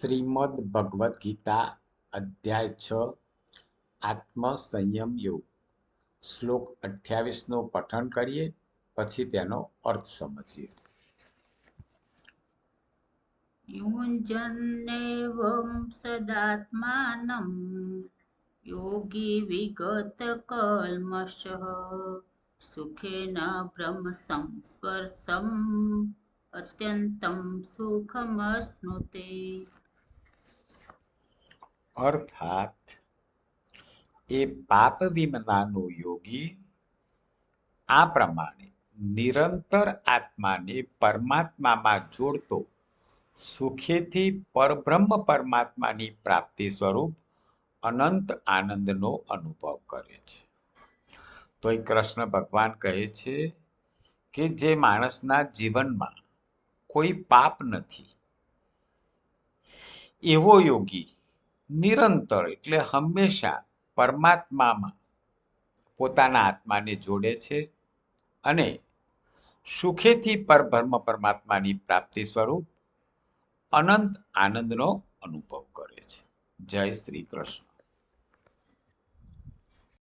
શ્રીમદ ભગવદ્ ગીતા અધ્યાય છ, આત્મસંયમ યોગ. શ્લોક અઠ્યાવીસનું પઠન કરીએ, પછી તેનો અર્થ સમજીએ. યુંજન્નેવં સદાત્માનમ યોગી વિગત કલ્મશ સુખેન બ્રહ્મ સંસ્પર્શમ અત્યંતમ સુખમ સુખમશ્નુતે. અર્થાત, એ પાપ વિમનાનો યોગી આ પ્રમાણે નિરંતર આત્માને પરમાત્મામાં જોડતો સુખેથી પરબ્રહ્મ પરમાત્માની પ્રાપ્તિ સ્વરૂપ અનંત આનંદનો અનુભવ કરે છે. તો એ કૃષ્ણ ભગવાન કહે છે કે જે માણસના જીવનમાં કોઈ પાપ નથી, એવો યોગી નિરંતર એટલે હંમેશા પરમાત્મામાં પોતાના આત્માને જોડે છે અને સુખેથી પરબ્રહ્મ પરમાત્માની પ્રાપ્તિ સ્વરૂપ અનંત આનંદનો અનુભવ કરે છે. જય શ્રી કૃષ્ણ.